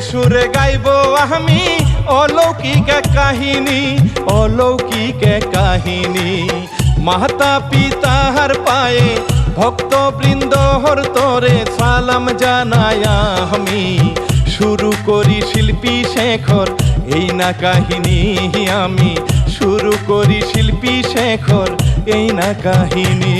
সুরে গাইব আমি অলৌকিক কাহিনী অলৌকিক কাহিনী। মাতা পিতার পায়ে ভক্ত বৃন্দহর তরে সালাম জানায়া আমি। শুরু করি শিল্পী শেখর, এই না কাহিনী আমি। শুরু করি শিল্পী শেখর, এই না কাহিনী।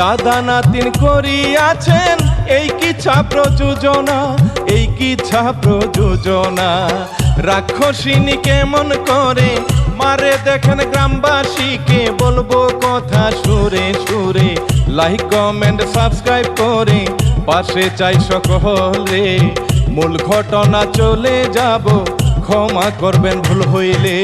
দাদা নাতিন করিয়াছেন, এই কিচ্ছা প্রযোজনা এই কিচ্ছা প্রযোজনা রাক্ষসিনী কেমন করে? মারে দেখেন গ্রামবাসীকে বলব কথা সুরে সুরে। লাইক কমেন্ট সাবস্ক্রাইব করে, পাশে চাই সকলে। মূল ঘটনা চলে যাব, ক্ষমা করবেন ভুল হইলে।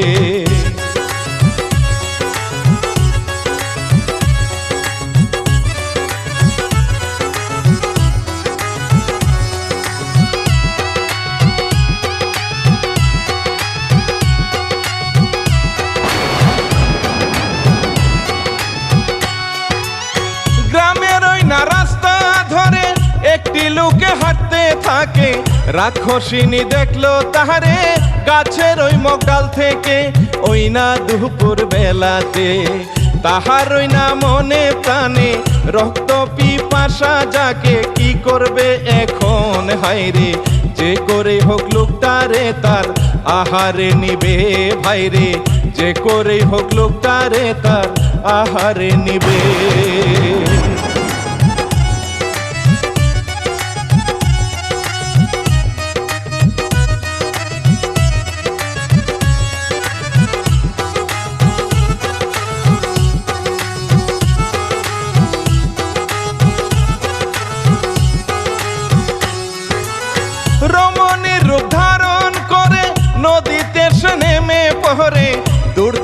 রাক্ষসিনী দেখল তাহারে, গাছের ওই মগডাল থেকে ওই না দুপুর বেলাতে। তাহার ওই না মনে প্রাণে রক্ত পিপাসা, যাকে কি করবে এখন? হাইরে যে করে হোক লোকটারে তার আহারে নিবে ভাইরে যে করে হোক লোকটারে তার আহারে নিবে।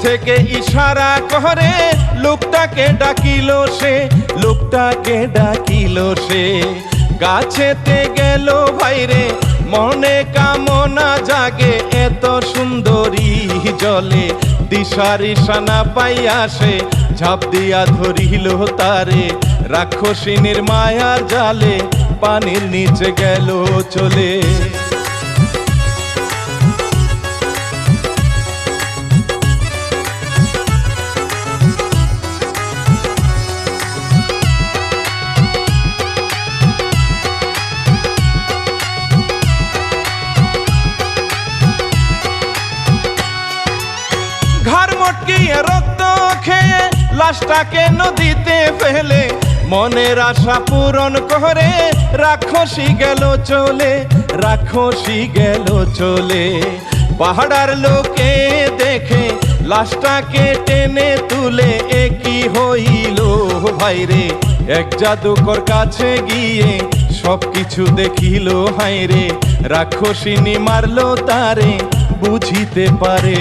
থেকে ইশারা করে, লোকটাকে ডাকিল সে, লোকটাকে ডাকিল সে। গাছেতে গেল ভাইরে, মনে কামনা জাগে, এত সুন্দরী জলে দিশার ইশানা পাইয়া সে, ঝাঁপ দিয়া ধরিল তারে। রাক্ষসিনীর মায়ার জালে, পানির নিচে গেল চলে। ঘর মটকিয়ে রক্ত খেয়ে লাশটাকে নদীতে ফেলে। মনের আশা পূরণ করে রাক্ষসী গেল চলে, রাক্ষসী গেল চলে। পাহাড়ার লোকে দেখে লাশটাকে টেনে তুলে একই হইল? ভাইরে এক জাদুকর কাছে গিয়ে সব কিছু দেখিল হাইরে রাক্ষসিনী মারলো তারে, বুঝিতে পারে।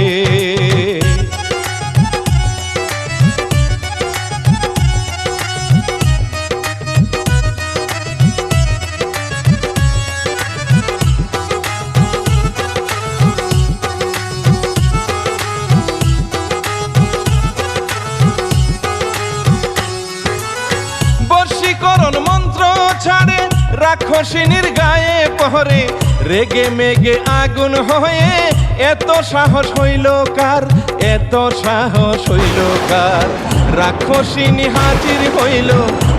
রাক্ষসিনীর গায়ে পহরে, রেগে মেগে আগুন হয়ে, এত সাহস হইল কার? এত সাহস হইল কার? রাক্ষসিনী হাজির হইল,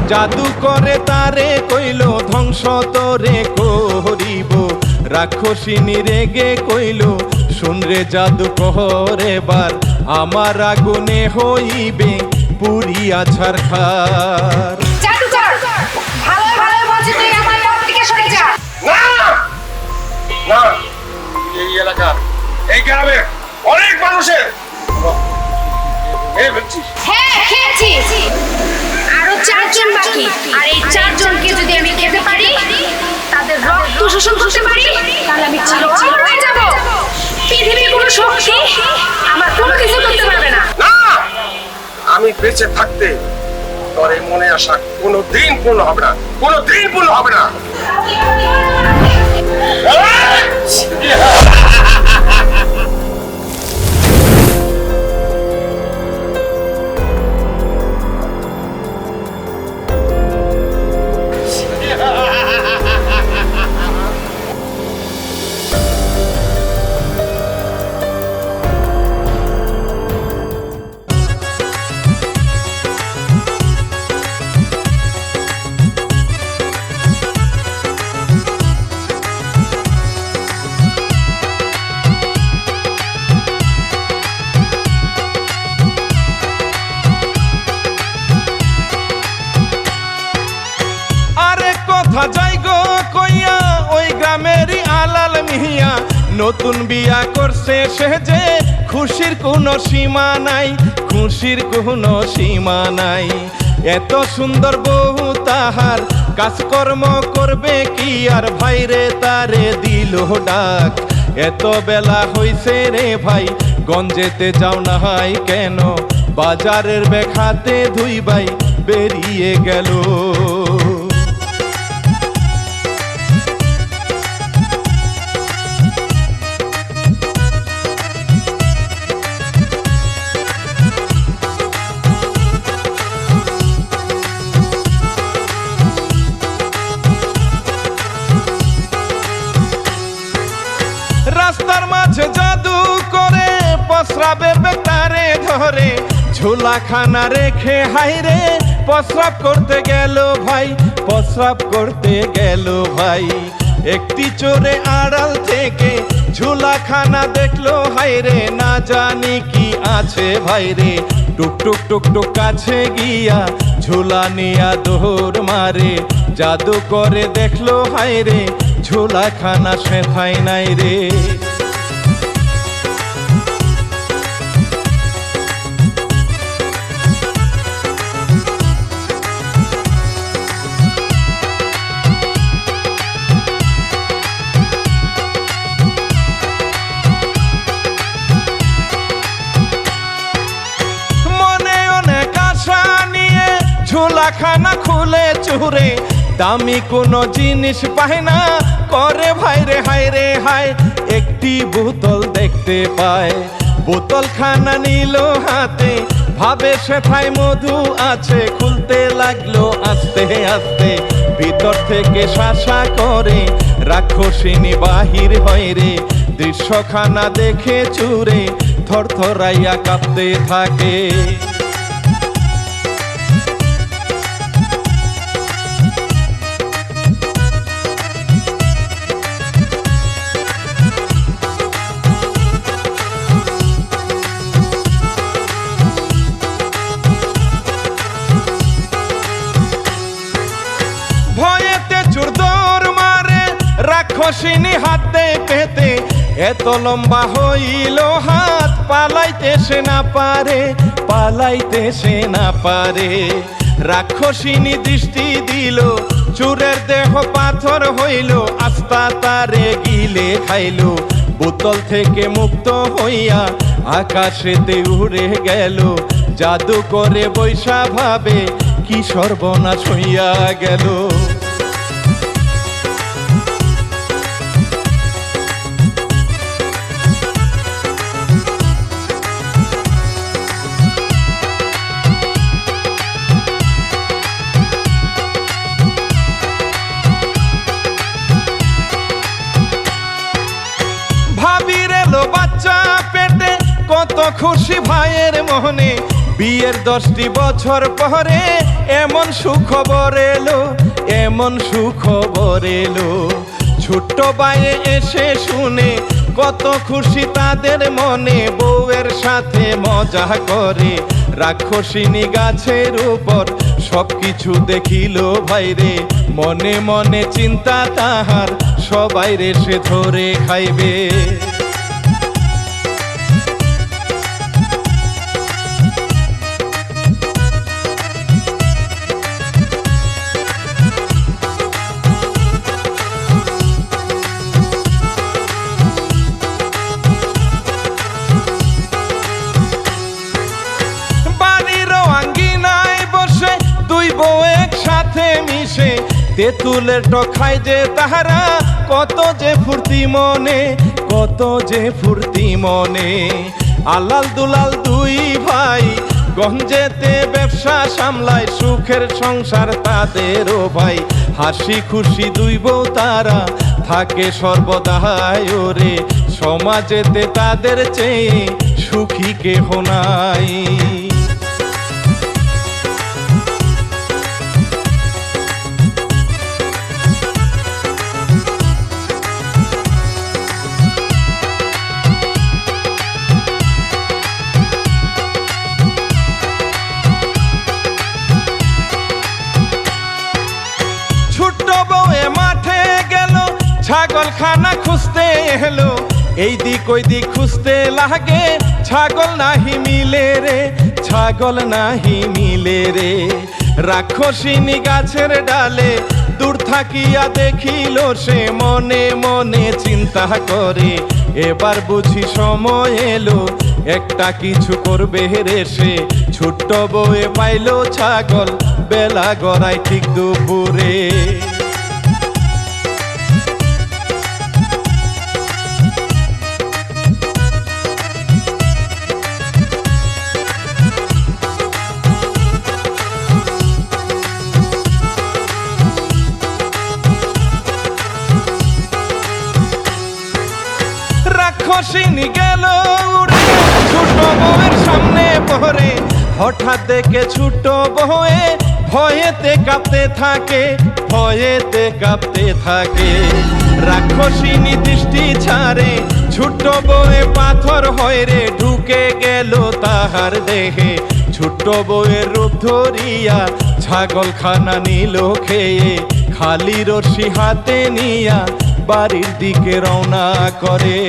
জাদু করে তারে কইল, ধ্বংস তোরে করিব। রাক্ষসিনী রেগে কইল, শুনরে জাদু কহর এবার আমার আগুনে হইবে পুরিয়া ঝারখার না এই এলাকার এই গ্রামে অনেক মানুষের। হ্যাঁ খেয়েছি। আরও চারজন বাকি। আর এই চারজনকে যদি আমি খেতে পারি তাদের রক্ত শোষণ করতে পারি তাহলে আমি চিরকাল হয়ে যাব। পৃথিবীর কোনো শক্তি আমার কোনো কিছু করতে পারবে না। না আমি বেঁচে থাকতে তোর মনে আসা কোনো দিন পূর্ণ হবে না কোনো দিন পূর্ণ হবে না। নতুন বিয়া করছে, সে যে খুশির কোনো সীমা নাই, খুশির কোনো সীমা নাই। এত সুন্দর বউ তাহার কাজকর্ম করবে কি আর? ভাইরে তারে দিল ডাক। এত বেলা হইছে রে ভাই, গঞ্জেতে যাও না হাই কেন? বাজারের বেখাতে ধুই ভাই বেরিয়ে গেল। পসরাবের বেকারে ধরে, ঝোলাখানা রেখে হাইরে প্রস্রাব করতে গেল ভাই প্রস্রাব করতে গেল ভাই। একটি চোরে আড়াল থেকে ঝোলাখানা দেখল হাইরে না জানি কি আছে ভাইরে টুক টুক টুক টুক কাছে গিয়া ঝোলা নিয়া দৌড় মারে, জাদু করে দেখল হাইরে ঝোলাখানা সেথাই নাই রে। ঝোলাখানা খুলে চুরে দামি কোনো জিনিস পায় না। করে ভাইরে হায়রে হায় একটি বোতল দেখতে পায়। বোতল খানা নিল হাতে, ভাবে সেথায় মধু আছে। খুলতে লাগল আস্তে আস্তে, ভিতর থেকে শাসা করে। রাক্ষসিনী বাহির হয় রে, দৃশ্যখানা দেখে চুরে, থরথরাইয়া কাঁপতে থাকে। রাক্ষসিনী হাতে পেতে, এত লম্বা হইল হাত পালাইতে সে না পারে পালাইতে সে না পারে। রাক্ষসিনী দৃষ্টি দিল, চুরের দেহ পাথর হইল আস্তা তারে গিলে খাইল। বোতল থেকে মুক্ত হইয়া আকাশেতে উড়ে গেল। জাদু করে বৈশা ভাবে, কি সর্বনাশ হইয়া গেল। খুশি ভাইয়ের মনে বিয়ের দশটি বছর পরে এমন সুখবর এলো, এমন সুখবর এলো। ছোট্ট বাইয়ে এসে শুনে কত খুশি তাদের মনে, বউয়ের সাথে মজা করে। রাক্ষসিনী গাছের উপর সবকিছু দেখিল ভাইরে, মনে মনে চিন্তা তাহার সবাই রে সে ধরে খাইবে। তেঁতুলের টখায় যে তাহারা, কত যে ফুর্তি মনে, কত যে ফুর্তি মনে। আলাল দুলাল দুই ভাই, গঞ্জেতে ব্যবসা সামলায়, সুখের সংসার তাদেরও ভাই। হাসি খুশি দুই বউ তারা থাকে সর্বদাই ওরে। সমাজেতে তাদের চেয়ে সুখী কেহ নাই। এই দিক ওই দিক খুঁজতে লাগে। ছাগল নাহি মিলে রে, ছাগল নাহি মিলে রে। রাক্ষসিনী গাছের ডালে দূর থাকিয়া দেখিল সে, মনে মনে চিন্তা করে। এবার বুঝি সময় এলো, একটা কিছু করবে রে সে। ছোট্ট বউয়ে পাইলো ছাগল, বেলা গড়াই ঠিক দুপুরে। রাক্ষসিনী গেল উড়ে? ছোট বউয়ের সামনে পড়ে, হঠাৎ দেখে ছোট বউয়ে ভয়েতে কাঁপতে থাকে, ভয়েতে কাঁপতে থাকে। রাক্ষসিনী দৃষ্টি ছাড়ে ছোট্ট বউয়ে পাথর হয় রে, ঢুকে গেল তাহার দেহে। ছোট্ট বউয়ের রূপ ধরিয়া ছাগল খানা নিল খেয়ে, খালি রশি হাতে নিয়া বাড়ির দিকে রওনা করে।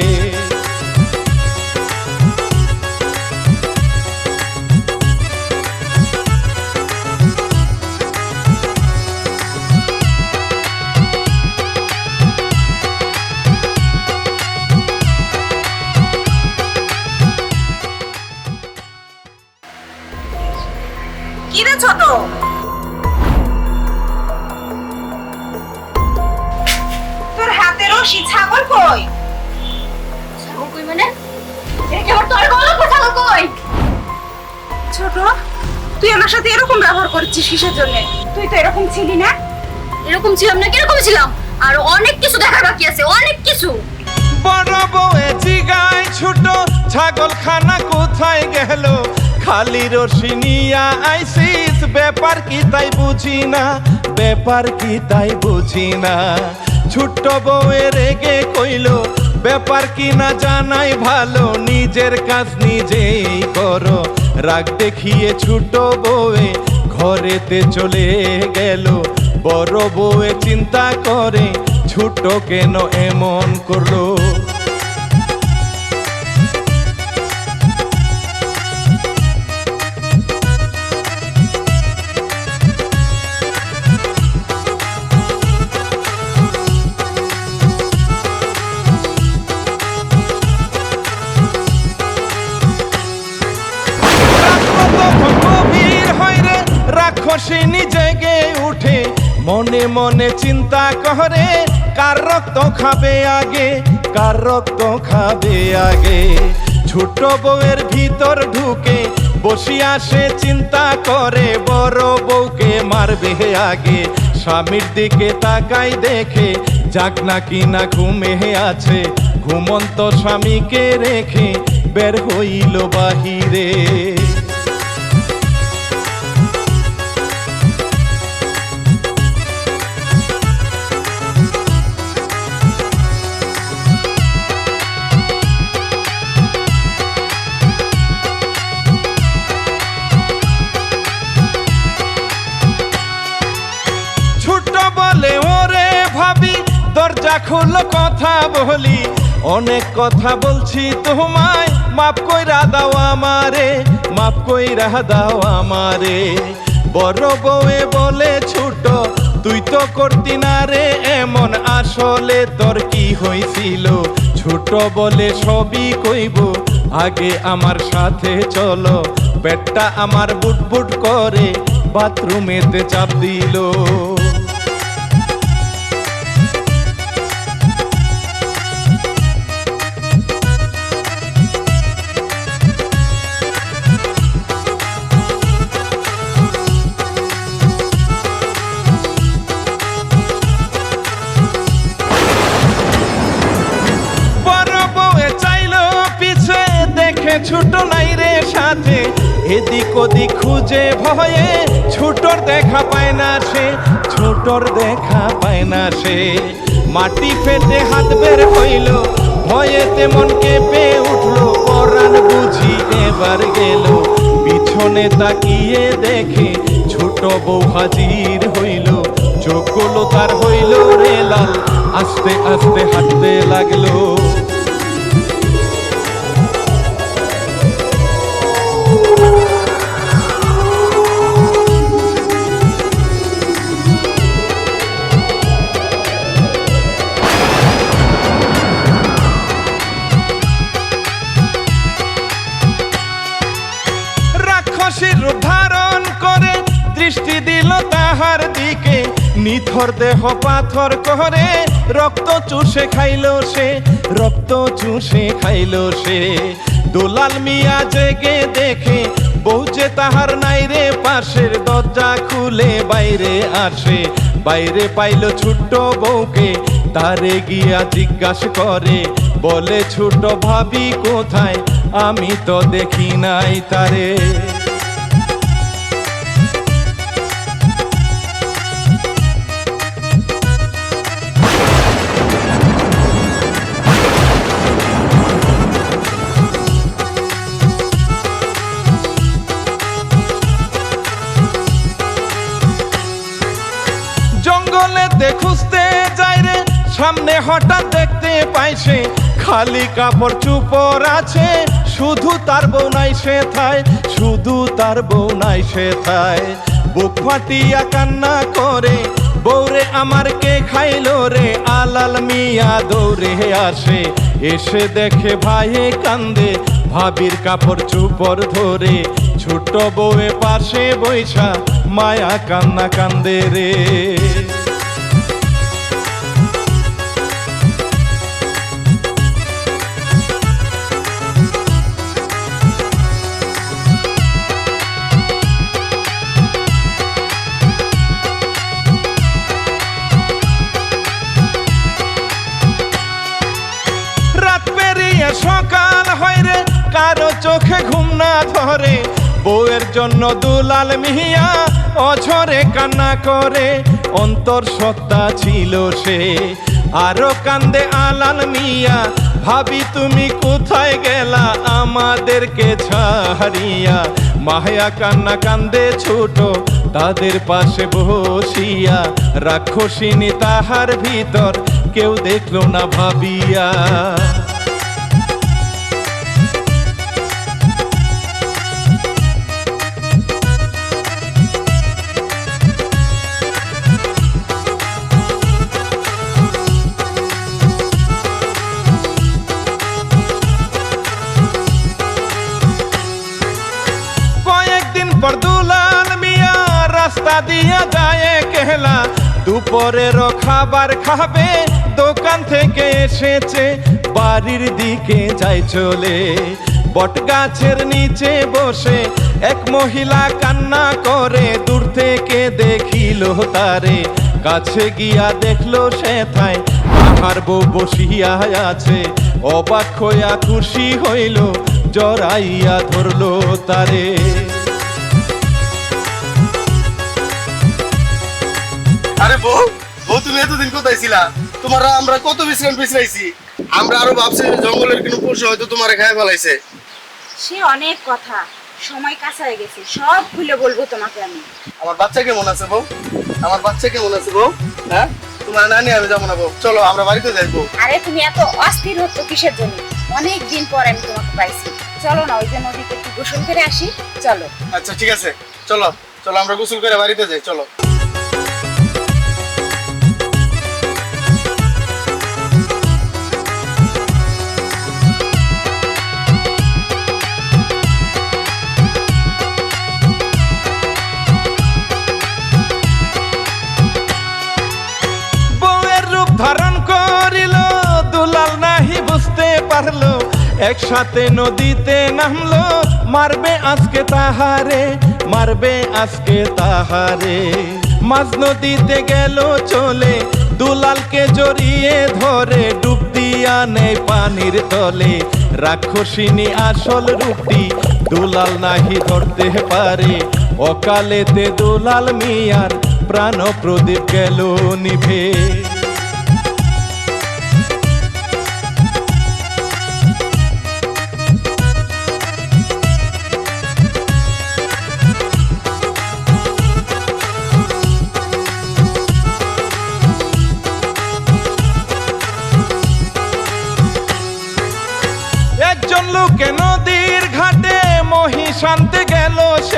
ব্যবহার করছিস কিসের জন্য? তুই তো এরকম ছিলি না? এরকম ছিলাম না কীরকম ছিলাম? আর অনেক কিছু দেখার বাকি আছে অনেক কিছু। বড় বউয়ে জিগায় ছোট ছাগল খানা কোথায় গেল? খালি রশি নিয়া আইসিস ব্যাপার কি তাই বুঝি না? ব্যাপার কি তাই বুঝি না? ছোট্ট বউয়ে রেগে কইল ব্যাপার কি না জানাই ভালো? নিজের কাজ নিজেই করো। রাগ দেখিয়ে ছোট বউয়ে ঘরেতে চলে গেল। বড় বউয়ে চিন্তা করে ছোট কেন এমন করল? রাক্ষসিনী জেগে উঠে। মনে মনে চিন্তা করে, কার রক্ত খাবে আগে? কার রক্ত খাবে আগে? ছোট বউয়ের ভিতর ঢুকে বসিয়া সে চিন্তা করে, বড় বউকে মারবে আগে। স্বামীর দিকে তাকাই দেখে, যাক না কিনা ঘুমে আছে। ঘুমন্ত স্বামীকে রেখে বের হইল বাহিরে। অনেক কথা বলছি তোমায়। মাপ কইরা দাও আমারে মাপ কইরা দাও আমারে। বড় বউয়ে বলে ছোট, তুই তো করতি না রে এমন। আসলে তোর কি হয়েছিল ছোট বলে সবই কইব, আগে আমার সাথে চলো। পেটটা আমার বুট বুট করে, বাথরুমেতে চাপ দিল। মাটি ফেটে হাত বের হইল। ভয়েতে মন কেঁপে উঠল, পরাণ বুঝি এবার গেল। পিছনে তাকিয়ে দেখে ছোট বউ হাজির হইল। চোখগুলো তার হইল রে লাল, আস্তে আস্তে হাঁটতে লাগল। নিথর দেহ, পাথর করে রক্ত চুষে খাইল সে, রক্ত চুষে খাইল সে। দোলাল মিয়া জেগে দেখে, বউ যে তাহার নাই রে, পাশের দরজা খুলে বাইরে আসে। বাইরে পাইল ছোট্ট বউকে, তারে গিয়া জিজ্ঞাসা করে, বলে, ছোট ভাবি কোথায়? আমি তো দেখি নাই তারে। জঙ্গলে খুঁজতে যায় রে। সামনে হঠাৎ দেখতে পাইছে খালি কাপড় চুপর আছে। শুধু তার বউ নাই সে থায়, শুধু তার বউ নাই সে থায়। বুক ফাটিয়া কান্না করে বৌরে আমার কে খাইলো রে? আলাল মিয়া দৌড়ে আসে, এসে দেখে ভাইয়ে কান্দে। ভাবির কাপড় চুপর ধরে, ছোট বউয়ে পাশে বৈশা মায়া কান্না কান্দে রে। চোখে ঘুম না ধরে, বউয়ের জন্য দুলাল মিয়া অঝরে কান্না করে। অন্তর সত্তা ছিল সে, আরও কান্দে আলাল মিয়া, ভাবি তুমি কোথায় গেলা আমাদেরকে ছাড়িয়া। মায়া কান্না কান্দে ছোট, তাদের পাশে বসিয়া। রাক্ষসিনী তাহার ভিতর কেউ দেখল না ভাবিয়া। দিয়া যায় কেহলা দুপুরেরও খাবার খাবে, দোকান থেকে এসেছে, বাড়ির দিকে যাই চলে। বট গাছের নিচে বসে এক মহিলা কান্না করে, দূর থেকে দেখিল তারে। কাছে গিয়া দেখল সে থায় তাহার বউ বসিয়া আছে। অবাক হইয়া খুশি হইল, জড়াইয়া ধরলো তারে। আরে বউ বউ তুমি এতদিন কোথায় ছিলা? তোমার আমরা কত বিশ্রাম বিশ্রাইছি আমরা আরও ভাবছি জঙ্গলের কোনো পশু হয়তো তোমার খায় ফেলাইছে। সে অনেক কথা। সময় কাছায় গেছে। সব খুলে বলব তোমাকে আমি। আমার বাচ্চা কেমন আছে বউ? আমার বাচ্চা কেমন আছে বউ? হ্যাঁ? তোমার নানি আমি যাব না বউ। চলো আমরা বাড়িতে যাই বউ। আরে তুমি এত অস্থির হচ্ছ কিসের জন্য? অনেক দিন পর আমি তোমাকে পাইছি। চলো না ওই যে নদীতে একটু গোসল করে আসি। চলো। আচ্ছা ঠিক আছে। চলো চলো আমরা গোসল করে বাড়িতে যাই। চলো। একসাথে নদীতে নামলো, মারবে আজকে তাহারে, মারবে আজকে তাহারে। মাঝ নদীতে গেল চলে, দুলালকে জড়িয়ে ধরে, ডুব দিয়া নেই পানির তলে। রাক্ষসিনী আসল রূপটি দুলাল নাহি ধরতে পারে। অকালেতে দুলাল মিয়ার প্রাণ প্রদীপ গেল নিভে।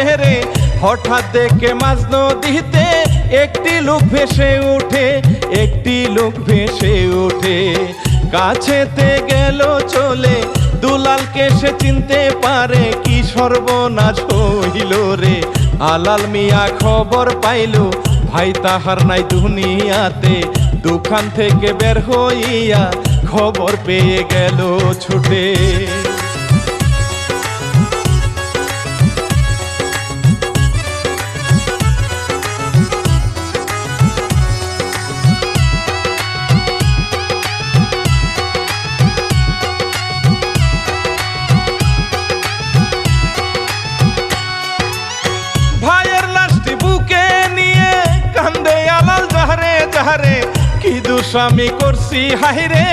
সেরে হঠাৎ দেখে মাঝ নদীতে একটি লোক ভেসে ওঠে একটি লোক ভেসে ওঠে কাছেতে গেল চলে, দুলালকে সে চিনতে পারে, কি সর্বনাশ হইল রে। আলাল মিয়া খবর পাইল, ভাই তাহার নাই দুনিয়াতে দোকান থেকে বের হইয়া খবর পেয়ে গেল ছুটে। কি দুস্বামী করছি হাইরে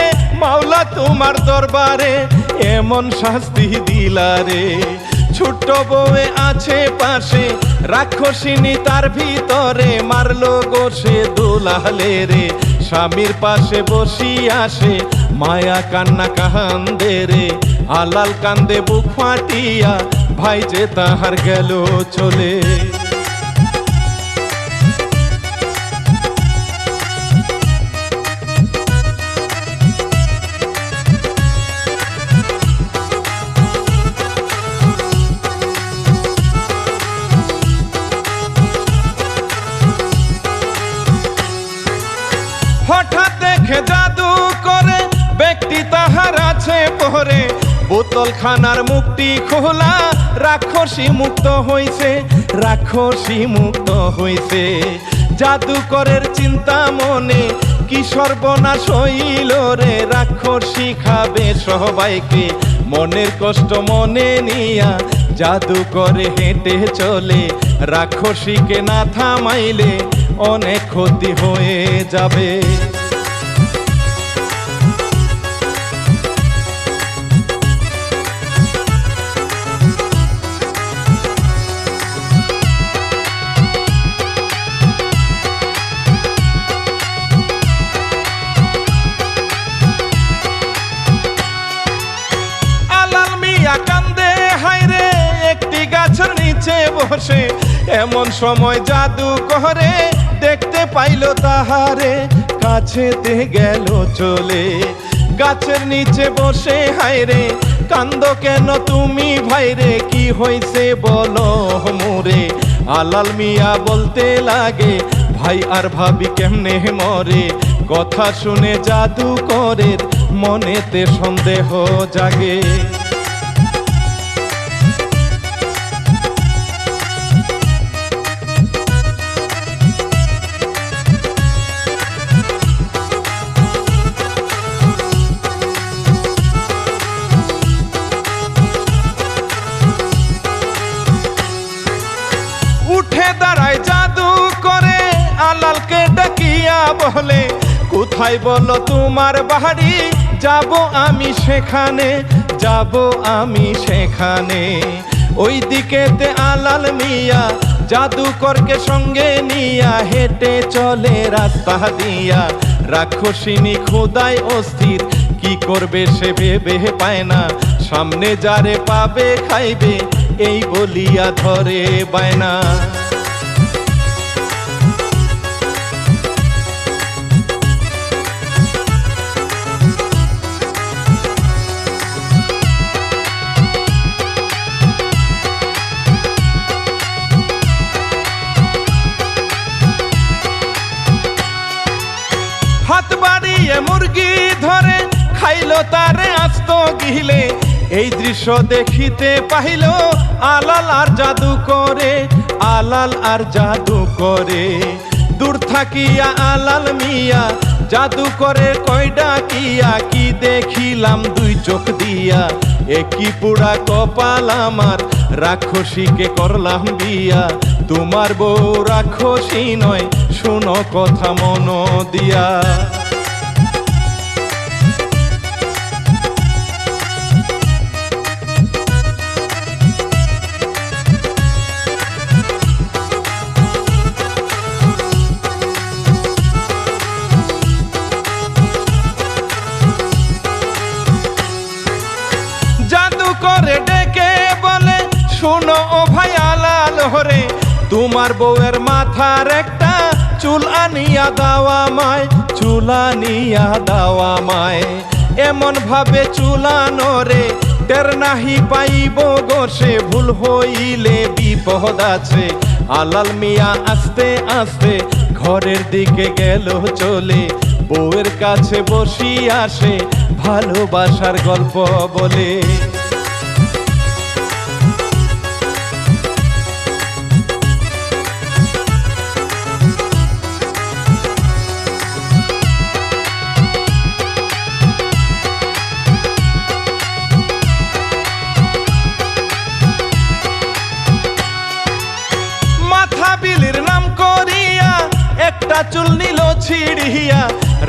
মাওলা তোমার দরবারে, এমন শাস্তি দিলারে ছোট্ট বউয়ে আছে পাশে, রাক্ষসিনী তার ভিতরে মারলো গো সে দুলালে রে। স্বামীর পাশে বসি আসে, মায়া কান্না কান্দে রে। আলাল কান্দে বুক ফাটিয়া, ভাই যে তাহার গেল চলে। হঠাৎ জাদু করে, ব্যক্তি তাহার আছে পরে বোতল খানার মুক্তি খোলা, রাক্ষসী মুক্ত হইছে, রাক্ষসী মুক্ত হইছে। জাদুকরের চিন্তা মনে, কি সর্বনাশ হইল রে? রাক্ষসী খাবে সবাইকে, মনের কষ্ট মনে নিয়া। জাদু করে হেঁটে চলে, রাক্ষসীকে না থামাইলে অনেক ক্ষতি হয়ে যাবে। নিচে বসে, এমন সময় জাদু করে দেখতে পাইল তাহারে কাছেতে গেল চলে। গাছের নিচে বসে হাইরে কান্দ কেন তুমি ভাইরে কি হইছে বলো মোরে। আলাল মিয়া বলতে লাগে, ভাই আর ভাবি কেমনে মরে। কথা শুনে জাদু করে মনেতে সন্দেহ জাগে। বলে কোথায় বলো তোমার বাড়ি? যাব আমি সেখানে, যাব আমি সেখানে। ওই দিকেতে আলাল মিয়া, জাদুকরকে সঙ্গে নিয়া হেঁটে চলে রাস্তা দিয়া। রাক্ষসিনী খোদায় অস্থির, কি করবে সে ভেবে পায় না। সামনে যারে পাবে, খাইবে, এই বলিয়া ধরে বায়না। মুরগি ধরে, খাইল তারে আস্ত গিলে। এই দৃশ্য দেখিতে পাইল আলাল আর জাদু করে, আলাল আর জাদু করে। দূর থাকিয়া আলাল মিয়া, জাদু করে কয়ডা কিয়া, কি দেখিলাম দুই চোখ দিয়া। একই পুরা কপাল আমার, রাক্ষসীকে করলাম বিয়া। তোমার বউ রাক্ষসী নয়, শোনো কথা মন দিয়া। শোনো ও ভাই আলাল হরে, তোমার বউয়ের মাথার একটা চুল আনিয়া দাওয়া মায় চুল আনিয়া দাওয়া মায় এমন ভাবে চুলানো রে, টের নাহি পাইব গোসে ভুল হইলে বিপদ আছে। আলাল মিয়া আস্তে আস্তে ঘরের দিকে গেল চলে, বউয়ের কাছে বসি আসে ভালোবাসার গল্প বলে।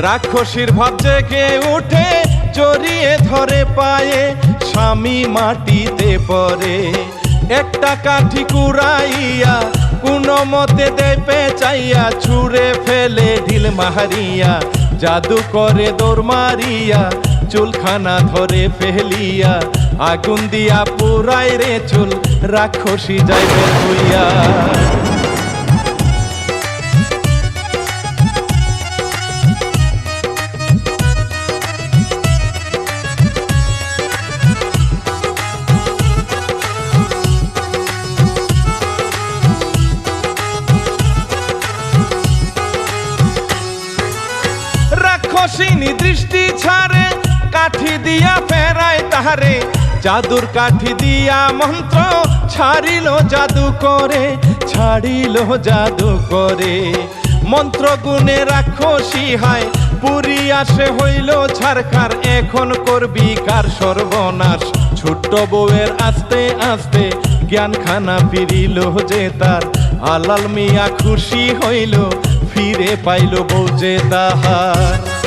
রাক্ষসীর ভাব জেগে উঠে জড়িয়ে ধরে পায়ে, স্বামী মাটিতে পড়ে। একটা কাঠি কুড়াইয়া কোনো মতে দেপে চাইয়া, ছুঁড়ে ফেলে ঢিল মাহারিয়া জাদু করে দৌড় মারিয়া, চুলখানা ধরে ফেলিয়া, আগুন দিয়া পুরাই রে চুল, রাক্ষসী যাইবে হইয়া রাক্ষসিনী দৃষ্টি ছাড়ে, কাঠি দিয়া ফেরায় তাহারে। জাদুর কাঠি দিয়া মন্ত্র ছাড়িল জাদু করে, ছাড়িল জাদু করে। মন্ত্র গুণে রাক্ষসী হায় পুরী আসে হইল ঝারখার। এখন করবি কার সর্বনাশ? ছোট্ট বউয়ের আস্তে আস্তে জ্ঞান খানা ফিরিল যে তার। আলাল মিয়া খুশি হইল, ফিরে পাইল বউ যে তাহার।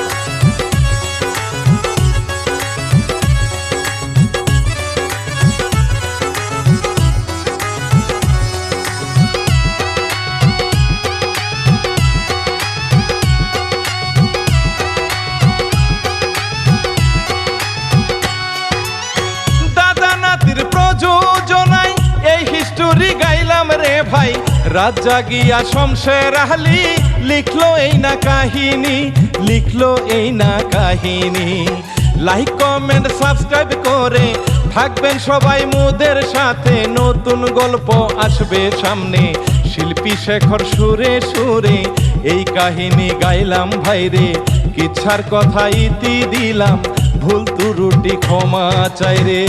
ভাই, রাত জাগিয়া শমশের আহলি, লিখলো এই না কাহিনী, লিখলো এই না কাহিনী। লাইক কমেন্ট সাবস্ক্রাইব করে থাকবেন সবাই মোদের সাথে, নতুন গল্প আসবে সামনে। শিল্পী শেখর সুরে সুরে, এই কাহিনী গাইলাম ভাইরে কিচ্ছার কথা ইতি দিলাম, ভুল ত্রুটি ক্ষমা চাই রে।